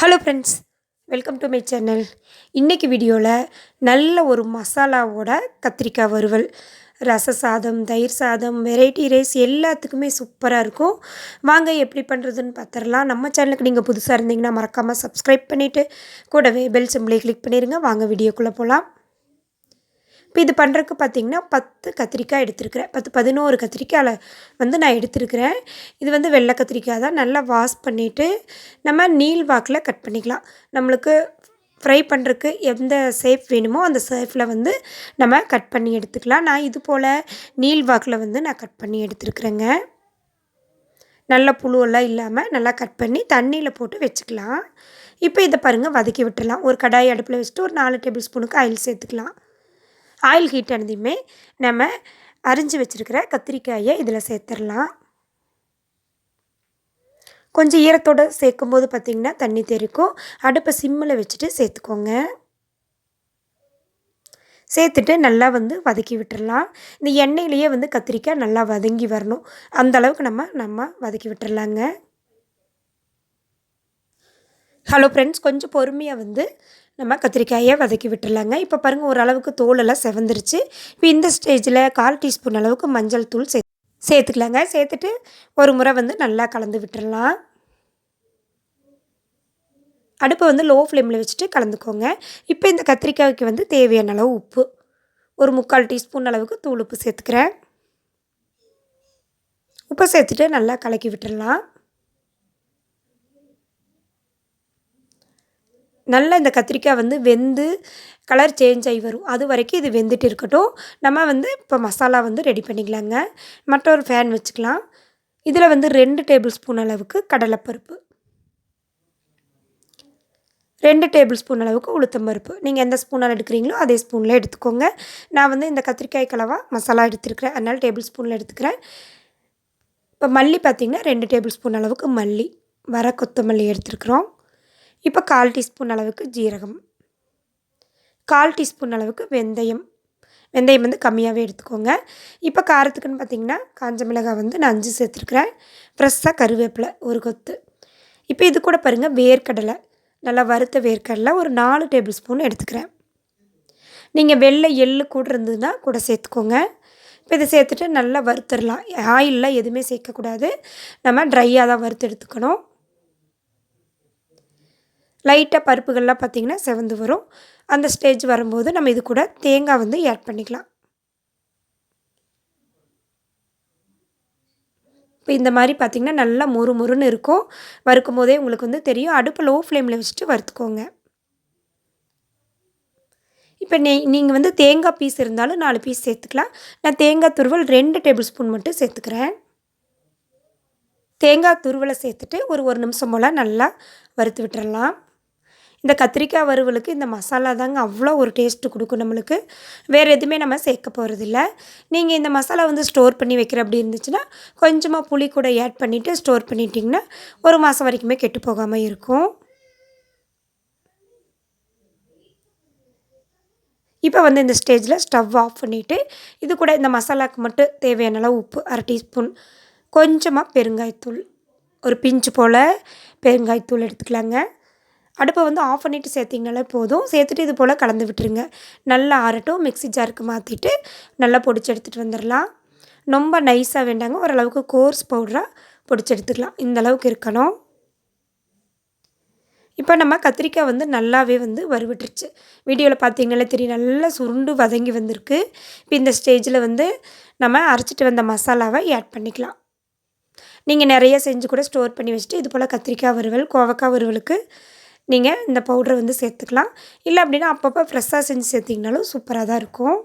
Hello friends welcome to my channel இன்றைக்கி வீடியோவில் நல்ல ஒரு மசாலாவோட கத்திரிக்காய் வறுவல். ரச சாதம் தயிர் சாதம் வெரைட்டி ரைஸ் எல்லாத்துக்குமே சூப்பராக இருக்கும். வாங்க எப்படி பண்ணுறதுன்னு பார்த்துடலாம். நம்ம சேனலுக்கு நீங்கள் புதுசாக இருந்தீங்கன்னா மறக்காமல் சப்ஸ்கிரைப் பண்ணிவிட்டு கூடவே பெல் சிம்பிளை கிளிக் பண்ணிடுங்க வாங்க வீடியோக்குள்ளே போகலாம் இப்போ இது பண்ணுறதுக்கு பார்த்திங்கன்னா பத்து கத்திரிக்காய் எடுத்துருக்கிறேன். பத்து பதினோரு கத்திரிக்காயில் வந்து நான் எடுத்துருக்கிறேன். இது வந்து வெள்ளை கத்திரிக்காய் தான். நல்லா வாஷ் பண்ணிவிட்டு நம்ம நீல் வாக்கில் கட் பண்ணிக்கலாம். நம்மளுக்கு ஃப்ரை பண்ணுறதுக்கு எந்த சேஃப் வேணுமோ அந்த சேஃபில் வந்து நம்ம கட் பண்ணி எடுத்துக்கலாம். நான் இது போல் நீல் வாக்கில் வந்து நான் கட் பண்ணி எடுத்துருக்குறேங்க. நல்ல புழுவெல்லாம் இல்லாமல் நல்லா கட் பண்ணி தண்ணியில் போட்டு வச்சுக்கலாம். இப்போ இதை பாருங்கள் வதக்கி விட்டுடலாம். ஒரு கடாய் அடுப்பில் வச்சுட்டு ஒரு நாலு டேபிள் ஸ்பூனுக்கு ஆயில் சேர்த்துக்கலாம். ஆயில் ஹீட் ஆனதையுமே நம்ம அரிஞ்சு வச்சுருக்கிற கத்திரிக்காயை இதில் சேர்த்துடலாம். கொஞ்சம் ஈரத்தோடு சேர்க்கும்போது பார்த்திங்கன்னா தண்ணி தெரிக்கும். அடுப்பை சிம்மில் வச்சுட்டு சேர்த்துக்கோங்க. சேர்த்துட்டு நல்லா வந்து வதக்கி விட்டுடலாம். இந்த எண்ணெயிலேயே வந்து கத்திரிக்காய் நல்லா வதங்கி வரணும். அந்த அளவுக்கு நம்ம நம்ம வதக்கி விட்டுடலாங்க. ஹலோ ஃப்ரெண்ட்ஸ் கொஞ்சம் பொறுமையாக வந்து நம்ம கத்திரிக்காயை வதக்கி விட்டுடலாங்க. இப்போ பாருங்கள் ஓரளவுக்கு தோலெல்லாம் செவந்துருச்சு. இப்போ இந்த ஸ்டேஜில் கால் டீஸ்பூன் அளவுக்கு மஞ்சள் தூள் சே சேர்த்துக்கலாங்க. சேர்த்துட்டு ஒரு முறை வந்து நல்லா கலந்து விட்டுடலாம். அடுப்பை வந்து லோ ஃப்ளேமில் வச்சுட்டு கலந்துக்கோங்க. இப்போ இந்த கத்திரிக்காய்க்கு வந்து தேவையான அளவு உப்பு. ஒரு முக்கால் டீஸ்பூன் அளவுக்கு தூள் உப்பு சேர்த்துக்கிறேன். உப்பை சேர்த்துட்டு நல்லா கலக்கி விட்டுடலாம். நல்லா இந்த கத்திரிக்காய் வந்து வெந்து கலர் சேஞ்ச் ஆகி வரும். அது வரைக்கும் இது வெந்துட்டு இருக்கட்டும். நம்ம வந்து இப்போ மசாலா வந்து ரெடி பண்ணிக்கலாங்க. மற்றொரு ஃபேன் வச்சுக்கலாம். இதில் வந்து ரெண்டு டேபிள் ஸ்பூன் அளவுக்கு கடலைப்பருப்பு. ரெண்டு டேபிள் ஸ்பூன் அளவுக்கு உளுத்தம் பருப்பு. நீங்கள் எந்த ஸ்பூனால் எடுக்கிறீங்களோ அதே ஸ்பூனில் எடுத்துக்கோங்க. நான் வந்து இந்த கத்திரிக்காய் கலவா மசாலா எடுத்துருக்கிறேன். அதனால் டேபிள் ஸ்பூனில் எடுத்துக்கிறேன். இப்போ மல்லி பார்த்திங்கன்னா ரெண்டு டேபிள் ஸ்பூன் அளவுக்கு மல்லி வர கொத்தமல்லி எடுத்துருக்குறோம். இப்போ கால் டீஸ்பூன் அளவுக்கு ஜீரகம். கால் டீஸ்பூன் அளவுக்கு வெந்தயம். வெந்தயம் வந்து கம்மியாகவே எடுத்துக்கோங்க. இப்போ காரத்துக்குன்னு பார்த்திங்கன்னா காஞ்ச மிளகாய் வந்து நான் அஞ்சு சேர்த்துருக்குறேன். ஃப்ரெஷ்ஷாக கருவேப்பிலை ஒரு கொத்து. இப்போ இது கூட பாருங்கள் வேர்க்கடலை. நல்லா வறுத்த வேர்க்கடலை ஒரு நாலு டேபிள் ஸ்பூன் எடுத்துக்கிறேன். நீங்கள் வெள்ளை எள்ளு கூட இருந்ததுன்னா கூட சேர்த்துக்கோங்க. இப்போ இதை சேர்த்துட்டு நல்லா வறுத்துடலாம். ஆயிலெலாம் எதுவுமே சேர்க்கக்கூடாது. நம்ம ட்ரையாக தான் வறுத்து எடுத்துக்கணும். லைட்டாக பருப்புகள்லாம் பார்த்திங்கன்னா செவந்து வரும். அந்த ஸ்டேஜ் வரும்போது நம்ம இது கூட தேங்காய் வந்து ஆட் பண்ணிக்கலாம். இப்போ இந்த மாதிரி பார்த்திங்கன்னா நல்லா மொறு மொறுன்னு இருக்கும். வறுக்கும் போதே உங்களுக்கு வந்து தெரியும். அடுப்பு லோ ஃப்ளேமில் வச்சுட்டு வறுத்துக்கோங்க. இப்போ நெ நீங்கள் வந்து தேங்காய் பீஸ் இருந்தாலும் நாலு பீஸ் சேர்த்துக்கலாம். நான் தேங்காய் துருவல் ரெண்டு டேபிள் ஸ்பூன் மட்டும் சேர்த்துக்கிறேன். தேங்காய் துருவலை சேர்த்துட்டு ஒரு ஒரு நிமிஷம் போல் நல்லா வறுத்து விட்டுறலாம். இந்த கத்திரிக்காய் வறுவலுக்கு இந்த மசாலா தாங்க அவ்வளோ ஒரு டேஸ்ட்டு கொடுக்கும் நம்மளுக்கு. வேறு எதுவுமே நம்ம சேர்க்க போகிறதில்ல நீங்கள் இந்த மசாலா வந்து ஸ்டோர் பண்ணி வைக்கிற அப்படி இருந்துச்சுன்னா கொஞ்சமாக புளி கூட ஆட் பண்ணிவிட்டு ஸ்டோர் பண்ணிட்டிங்கன்னா ஒரு மாதம் வரைக்குமே கெட்டு போகாமல் இருக்கும். இப்போ வந்து இந்த ஸ்டேஜில் ஸ்டவ் ஆஃப் பண்ணிவிட்டு இது கூட இந்த மசாலாவுக்கு மட்டும் தேவையான அளவு உப்பு அரை டீஸ்பூன் கொஞ்சமாக பெருங்காயத்தூள் ஒரு பிஞ்சு போல் பெருங்காயத்தூள் எடுத்துக்கலாங்க. அடுப்பை வந்து ஆஃப் பண்ணிவிட்டு சேர்த்திங்கனாலே போதும். சேர்த்துட்டு இது போல் கலந்து விட்டுருங்க. நல்லா ஆறட்டும். மிக்சி ஜாருக்கு மாற்றிட்டு நல்லா பொடிச்சு எடுத்துகிட்டு வந்துடலாம் ரொம்ப நைஸாக வேண்டாங்க. ஓரளவுக்கு கோர்ஸ் பவுடராக பொடிச்சு எடுத்துக்கலாம். இந்த அளவுக்கு இருக்கணும். இப்போ நம்ம கத்திரிக்காய் வந்து நல்லாவே வந்து வறுவிட்டுருச்சு. வீடியோவில் பார்த்தீங்கனாலே தெரியும். நல்லா சுருண்டு வதங்கி வந்திருக்கு. இப்போ இந்த ஸ்டேஜில் வந்து நம்ம அரைச்சிட்டு வந்த மசாலாவை ஆட் பண்ணிக்கலாம். நீங்கள் நிறைய செஞ்சு கூட ஸ்டோர் பண்ணி வச்சுட்டு இது போல் கத்திரிக்காய் வறுவல் கோவக்காய் வறுவலுக்கு நீங்கள் இந்த பவுட்ரை வந்து சேர்த்துக்கலாம். இல்லை அப்படின்னா அப்பப்போ ஃப்ரெஷ்ஷாக செஞ்சு சேர்த்திங்கனாலும் சூப்பராக தான் இருக்கும்.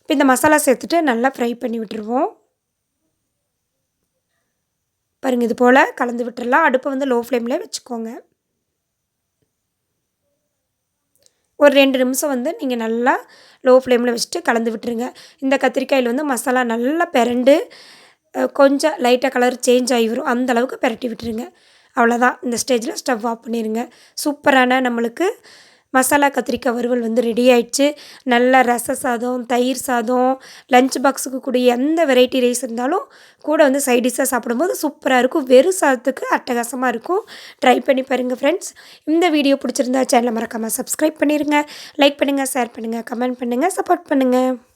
இப்போ இந்த மசாலா சேர்த்துட்டு நல்லா ஃப்ரை பண்ணி விட்டுருவோம். பாருங்கள் இது போல் கலந்து விட்டுறலாம். அடுப்பை வந்து லோ ஃப்ளேமில் வச்சுக்கோங்க. ஒரு ரெண்டு நிமிஷம் வந்து நீங்கள் நல்லா லோ ஃப்ளேமில் வச்சுட்டு கலந்து விட்டுருங்க. இந்த கத்திரிக்காயில் வந்து மசாலா நல்லா பிறண்டு கொஞ்சம் லைட்டாக கலர் சேஞ்ச் ஆகி வரும். அந்தளவுக்கு பிரட்டி விட்டுருங்க. அவ்வளோதான் இந்த ஸ்டேஜில் ஸ்டவ் ஆஃப் பண்ணிடுங்க சூப்பரான நம்மளுக்கு மசாலா கத்திரிக்காய் வறுவல் வந்து ரெடி ஆயிடுச்சு. நல்ல ரச சாதம் தயிர் சாதம் லஞ்ச் பாக்ஸுக்கு கூடிய எந்த வெரைட்டி ரைஸ் இருந்தாலும் கூட வந்து சைடிஷாக சாப்பிடும்போது சூப்பராக இருக்கும். வெறும் சாதத்துக்கு அட்டகாசமாக இருக்கும். ட்ரை பண்ணி பாருங்கள் ஃப்ரெண்ட்ஸ் இந்த வீடியோ பிடிச்சிருந்தா சேனலை மறக்காமல் சப்ஸ்கிரைப் பண்ணிடுங்க லைக் பண்ணுங்கள் ஷேர் பண்ணுங்கள் கமெண்ட் பண்ணுங்கள் சப்போர்ட் பண்ணுங்கள்